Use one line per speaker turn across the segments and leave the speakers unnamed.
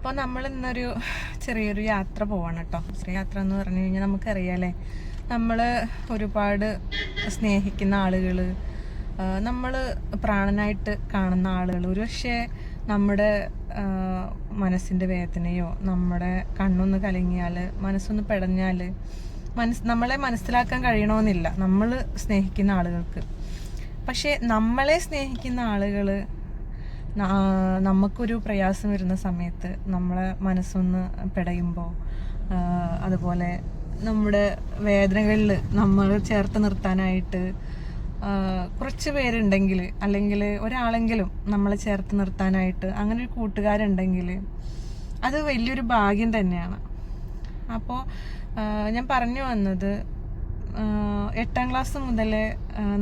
അപ്പോൾ നമ്മൾ ഇന്നൊരു ചെറിയൊരു യാത്ര പോവാണ് കേട്ടോ യാത്ര എന്ന് പറഞ്ഞു കഴിഞ്ഞാൽ നമുക്കറിയാലേ നമ്മൾ ഒരുപാട് സ്നേഹിക്കുന്ന ആളുകൾ നമ്മൾ പ്രാണനായിട്ട് കാണുന്ന ആളുകൾ ഒരുപക്ഷെ നമ്മുടെ മനസ്സിന്റെ വേദനയോ നമ്മുടെ കണ്ണൊന്ന് കലങ്ങിയാൽ മനസ്സൊന്ന് പെടഞ്ഞാൽ മനസ് നമ്മളെ മനസ്സിലാക്കാൻ കഴിയണമെന്നില്ല നമ്മൾ സ്നേഹിക്കുന്ന ആളുകൾക്ക്. പക്ഷേ നമ്മളെ സ്നേഹിക്കുന്ന ആളുകൾ നമുക്കൊരു പ്രയാസം വരുന്ന സമയത്ത് നമ്മളെ മനസ്സൊന്ന് പിടയുമ്പോൾ അതുപോലെ നമ്മുടെ വേദനകളിൽ നമ്മൾ ചേർത്ത് നിർത്താനായിട്ട് കുറച്ച് പേരുണ്ടെങ്കിൽ അല്ലെങ്കിൽ ഒരാളെങ്കിലും നമ്മളെ ചേർത്ത് നിർത്താനായിട്ട് അങ്ങനെ ഒരു കൂട്ടുകാരുണ്ടെങ്കിൽ അത് വലിയൊരു ഭാഗ്യം തന്നെയാണ്. അപ്പോൾ ഞാൻ പറഞ്ഞു വന്നത് എട്ടാം ക്ലാസ് മുതൽ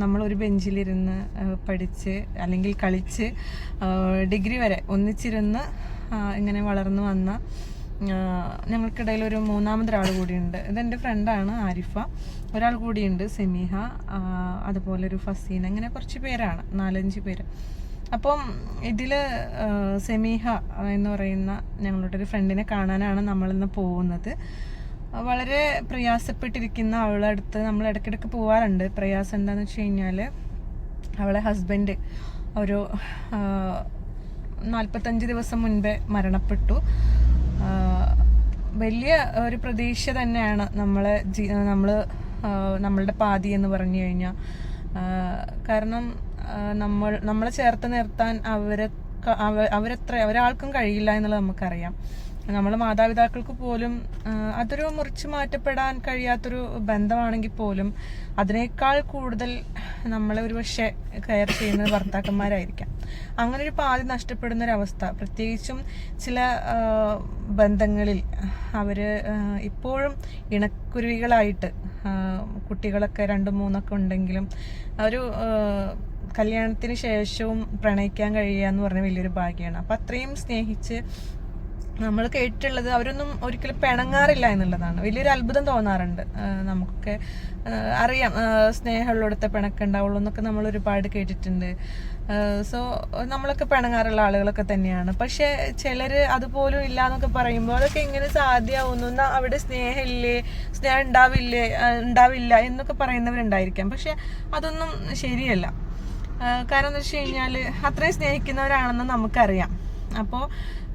നമ്മൾ ഒരു ബെഞ്ചിലിരുന്ന് പഠിച്ച് അല്ലെങ്കിൽ കളിച്ച് ഡിഗ്രി വരെ ഒന്നിച്ചിരുന്ന് ഇങ്ങനെ വളർന്നു വന്ന ഞങ്ങൾക്കിടയിൽ ഒരു മൂന്നാമതൊരാൾ കൂടിയുണ്ട്. ഇതെന്റെ ഫ്രണ്ടാണ് ആരിഫ. ഒരാൾ കൂടിയുണ്ട് സെമീഹ അതുപോലെ ഒരു ഫസീന ഇങ്ങനെ കുറച്ച് പേരാണ് നാലഞ്ച് പേര്. അപ്പം ഇതിൽ സെമീഹ എന്ന് പറയുന്ന ഞങ്ങളുടെ ഒരു ഫ്രണ്ടിനെ കാണാനാണ് നമ്മളിന്ന് പോകുന്നത്. വളരെ പ്രയാസപ്പെട്ടിരിക്കുന്ന അവളുടെ അടുത്ത് നമ്മൾ ഇടയ്ക്കിടയ്ക്ക് പോവാറുണ്ട്. പ്രയാസം എന്താണെന്ന് വെച്ച് കഴിഞ്ഞാൽ അവളെ ഹസ്ബൻഡ് ഒരു നാൽപ്പത്തഞ്ച് ദിവസം മുൻപേ മരണപ്പെട്ടു. വലിയ ഒരു പ്രതീക്ഷ തന്നെയാണ് നമ്മളെ ജീ നമ്മൾ നമ്മളുടെ പാതി എന്ന് പറഞ്ഞു കഴിഞ്ഞാൽ കാരണം നമ്മൾ നമ്മളെ ചേർത്ത് നിർത്താൻ അവരെ അവരെത്ര ഒരാൾക്കും കഴിയില്ല എന്നുള്ളത് നമുക്കറിയാം. നമ്മളെ മാതാപിതാക്കൾക്ക് പോലും അതൊരു മുറിച്ചു മാറ്റപ്പെടാൻ കഴിയാത്തൊരു ബന്ധമാണെങ്കിൽ പോലും അതിനേക്കാൾ കൂടുതൽ നമ്മളെ ഒരു പക്ഷേ കെയർ ചെയ്യുന്നത് ഭർത്താക്കന്മാരായിരിക്കാം. അങ്ങനെ ഒരു പാതി നഷ്ടപ്പെടുന്ന ഒരവസ്ഥ പ്രത്യേകിച്ചും ചില ബന്ധങ്ങളിൽ അവർ ഇപ്പോഴും ഇണക്കുരുവികളായിട്ട് കുട്ടികളൊക്കെ രണ്ടും മൂന്നൊക്കെ ഉണ്ടെങ്കിലും ഒരു കല്യാണത്തിന് ശേഷവും പ്രണയിക്കാൻ കഴിയുക എന്ന് പറഞ്ഞ വലിയൊരു ഭാഗ്യമാണ് അപ്പം അത്രയും സ്നേഹിച്ച് നമ്മൾ കേട്ടിട്ടുള്ളത് അവരൊന്നും ഒരിക്കലും പിണങ്ങാറില്ല എന്നുള്ളതാണ്. വലിയൊരു അത്ഭുതം തോന്നാറുണ്ട്. നമുക്കൊക്കെ അറിയാം. സ്നേഹമുള്ളിടത്തെ പിണക്കുണ്ടാവുള്ളൂ എന്നൊക്കെ നമ്മൾ ഒരുപാട് കേട്ടിട്ടുണ്ട്. സോ നമ്മളൊക്കെ പിണങ്ങാറുള്ള ആളുകളൊക്കെ തന്നെയാണ്. പക്ഷെ ചിലർ അതുപോലും ഇല്ല എന്നൊക്കെ പറയുമ്പോൾ അതൊക്കെ എങ്ങനെ സാധ്യമാവുന്നു എന്നാ അവിടെ സ്നേഹമില്ലേ? സ്നേഹം ഉണ്ടാവില്ലേ? ഉണ്ടാവില്ല എന്നൊക്കെ പറയുന്നവരുണ്ടായിരിക്കാം. പക്ഷെ അതൊന്നും ശരിയല്ല. കാരണം എന്താ വെച്ച് കഴിഞ്ഞാൽ അത്രയും സ്നേഹിക്കുന്നവരാണെന്ന് നമുക്കറിയാം. അപ്പോൾ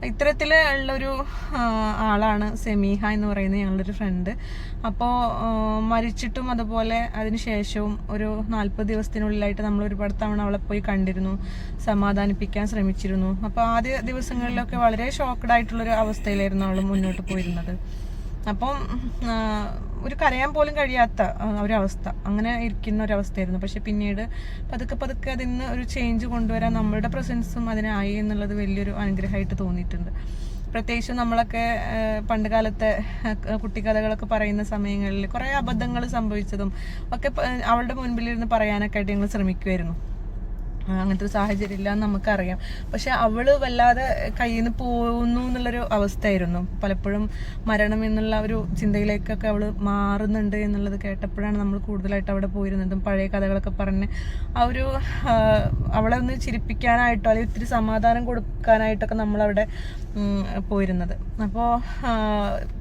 ഇത്തരത്തിൽ ഉള്ളൊരു ആളാണ് സെമീഹ എന്ന് പറയുന്ന ഞങ്ങളുടെ ഒരു ഫ്രണ്ട് അപ്പോൾ മരിച്ചിട്ടും അതുപോലെ അതിന് ശേഷവും ഒരു നാൽപ്പത് ദിവസത്തിനുള്ളിലായിട്ട് നമ്മൾ ഒരുപാട് തവണ അവളെ പോയി കണ്ടിരുന്നു സമാധാനിപ്പിക്കാൻ ശ്രമിച്ചിരുന്നു. അപ്പോൾ ആദ്യ ദിവസങ്ങളിലൊക്കെ വളരെ ഷോക്കഡ് ആയിട്ടുള്ളൊരു അവസ്ഥയിലായിരുന്നു അവൾ മുന്നോട്ട് പോയിരുന്നത്. അപ്പം ഒരു കരയാൻ പോലും കഴിയാത്ത ഒരവസ്ഥ. അങ്ങനെ ഇരിക്കുന്ന ഒരവസ്ഥയായിരുന്നു. പക്ഷെ പിന്നീട് പതുക്കെ പതുക്കെ അതിന് ഒരു ചേഞ്ച് കൊണ്ടുവരാൻ നമ്മളുടെ പ്രസൻസും അതിനായി എന്നുള്ളത് വലിയൊരു അനുഗ്രഹമായിട്ട് തോന്നിയിട്ടുണ്ട്. പ്രത്യേകിച്ച് നമ്മളൊക്കെ പണ്ട് കാലത്തെ കുട്ടിക്കഥകളൊക്കെ പറയുന്ന സമയങ്ങളിൽ കുറേ അബദ്ധങ്ങൾ സംഭവിച്ചതും ഒക്കെ അവളുടെ മുൻപിലിരുന്ന് പറയാനൊക്കെ ആയിട്ട് ഞങ്ങൾ ശ്രമിക്കുമായിരുന്നു അങ്ങനത്തെ ഒരു സാഹചര്യം എന്ന് നമുക്കറിയാം. പക്ഷെ അവൾ വല്ലാതെ കയ്യിൽ നിന്ന് പോകുന്നു എന്നുള്ളൊരു അവസ്ഥയായിരുന്നു. പലപ്പോഴും മരണം എന്നുള്ള ഒരു ചിന്തയിലേക്കൊക്കെ അവൾ മാറുന്നുണ്ട് എന്നുള്ളത് കേട്ടപ്പോഴാണ് നമ്മൾ കൂടുതലായിട്ട് അവിടെ പോയിരുന്നതും പഴയ കഥകളൊക്കെ പറഞ്ഞ് ആ ഒരു അവളെ ഒന്ന് ചിരിപ്പിക്കാനായിട്ടോ അല്ലെങ്കിൽ ഇത്തിരി സമാധാനം കൊടുക്കാനായിട്ടൊക്കെ നമ്മളവിടെ പോയിരുന്നത്. അപ്പോൾ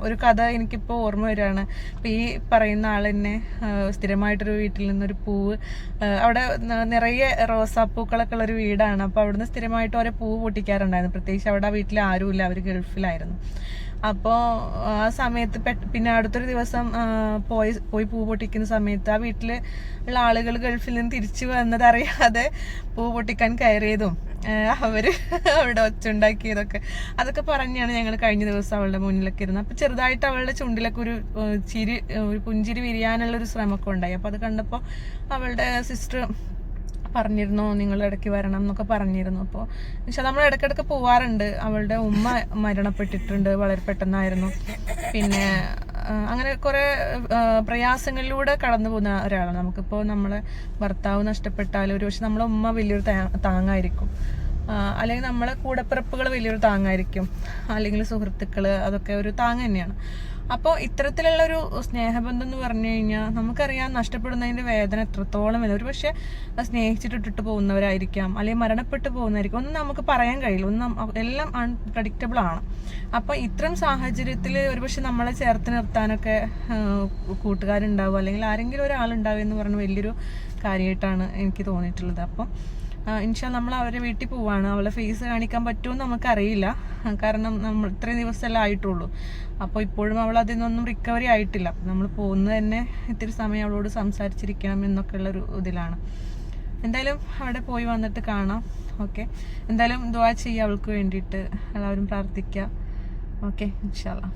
ഒരു കഥ എനിക്കിപ്പോൾ ഓർമ്മ വരികയാണ്. ഇപ്പം ഈ പറയുന്ന ആൾ തന്നെ സ്ഥിരമായിട്ടൊരു വീട്ടിൽ നിന്നൊരു പൂവ് അവിടെ നിറയെ റോസാപ്പൂക്കളൊക്കെ ഉള്ള ഒരു വീടാണ്. അപ്പോൾ അവിടുന്ന് സ്ഥിരമായിട്ട് ഓരോ പൂവ് പൊട്ടിക്കാറുണ്ടായിരുന്നു. പ്രത്യേകിച്ച് അവിടെ വീട്ടിൽ ആരുമില്ല. അവർ ഗൾഫിലായിരുന്നു. അപ്പോൾ ആ സമയത്ത് പിന്നെ അടുത്തൊരു ദിവസം പോയി പോയി പൂ പൊട്ടിക്കുന്ന സമയത്ത് ആ വീട്ടിൽ ഉള്ള ആളുകൾ ഗൾഫിൽ നിന്ന് തിരിച്ചു വന്നതറിയാതെ പൂ പൊട്ടിക്കാൻ കയറിയതും അവർ അവിടെ ഒച്ചുണ്ടാക്കിയതൊക്കെ. അതൊക്കെ പറഞ്ഞാണ് ഞങ്ങൾ കഴിഞ്ഞ ദിവസം അവളുടെ മുന്നിലൊക്കെ ഇരുന്നത്. അപ്പൊ ചെറുതായിട്ട് അവളുടെ ചുണ്ടിലൊക്കെ ഒരു ചിരി ഒരു പുഞ്ചിരി വിരിയാനുള്ള ഒരു ശ്രമമൊക്കെ ഉണ്ടായി. അപ്പൊ അത് കണ്ടപ്പോൾ അവളുടെ സിസ്റ്റർ പറഞ്ഞിരുന്നു? നിങ്ങൾ ഇടയ്ക്ക് വരണം എന്നൊക്കെ പറഞ്ഞിരുന്നു. അപ്പോൾ പക്ഷെ നമ്മൾ ഇടയ്ക്കിടയ്ക്ക് പോവാറുണ്ട്. അവളുടെ ഉമ്മ മരണപ്പെട്ടിട്ടുണ്ട്. വളരെ പെട്ടെന്നായിരുന്നു. പിന്നെ അങ്ങനെ കുറേ പ്രയാസങ്ങളിലൂടെ കടന്നു പോകുന്ന ഒരാളാണ്. നമുക്കിപ്പോൾ നമ്മളെ ഭർത്താവ് നഷ്ടപ്പെട്ടാൽ ഒരു പക്ഷെ നമ്മളെ ഉമ്മ വലിയൊരു താങ്ങായിരിക്കും. അല്ലെങ്കിൽ നമ്മളെ കൂടപ്പിറപ്പുകൾ വലിയൊരു താങ്ങായിരിക്കും. അല്ലെങ്കിൽ സുഹൃത്തുക്കൾ അതൊക്കെ ഒരു താങ്ങ് തന്നെയാണ്. അപ്പോൾ ഇത്തരത്തിലുള്ള ഒരു സ്നേഹബന്ധം എന്ന് പറഞ്ഞു കഴിഞ്ഞാൽ നമുക്കറിയാം നഷ്ടപ്പെടുന്നതിന്റെ വേദന എത്രത്തോളം വരും. ഒരു പക്ഷേ സ്നേഹിച്ചിട്ട് ഇട്ടിട്ട് പോകുന്നവരായിരിക്കാം അല്ലെങ്കിൽ മരണപ്പെട്ടു പോകുന്നവരായിരിക്കും. ഒന്നും നമുക്ക് പറയാൻ കഴിയില്ല. ഒന്നും എല്ലാം അൺപ്രഡിക്റ്റബിൾ ആണ്. അപ്പോൾ ഇത്തരം സാഹചര്യത്തിൽ ഒരുപക്ഷെ നമ്മളെ ചേർത്ത് നിർത്താനൊക്കെ കൂട്ടുകാരുണ്ടാവും അല്ലെങ്കിൽ ആരെങ്കിലും ഒരാളുണ്ടാവുക എന്ന് പറഞ്ഞ വലിയൊരു കാര്യമായിട്ടാണ് എനിക്ക് തോന്നിയിട്ടുള്ളത്. അപ്പം ഇൻഷാ നമ്മൾ അവരെ വീട്ടിൽ പോവാണ്. അവളെ ഫേസ് കാണിക്കാൻ പറ്റുമോ എന്ന് നമുക്കറിയില്ല കാരണം നമ്മൾ ഇത്രയും ദിവസമല്ലേ ആയിട്ടുള്ളൂ. അപ്പോൾ ഇപ്പോഴും അവൾ അതിൽ നിന്നൊന്നും റിക്കവറി ആയിട്ടില്ല. നമ്മൾ പോകുന്നത് തന്നെ ഇത്തിരി സമയം അവളോട് സംസാരിച്ചിരിക്കണം എന്നൊക്കെ ഉള്ളൊരു ഇതിലാണ്. എന്തായാലും അവിടെ പോയി വന്നിട്ട് കാണാം. ഓക്കെ എന്തായാലും ദുവാ ചെയ്യുക അവൾക്ക് വേണ്ടിയിട്ട്. എല്ലാവരും പ്രാർത്ഥിക്കുക ഓക്കെ ഇൻഷാല്ലാ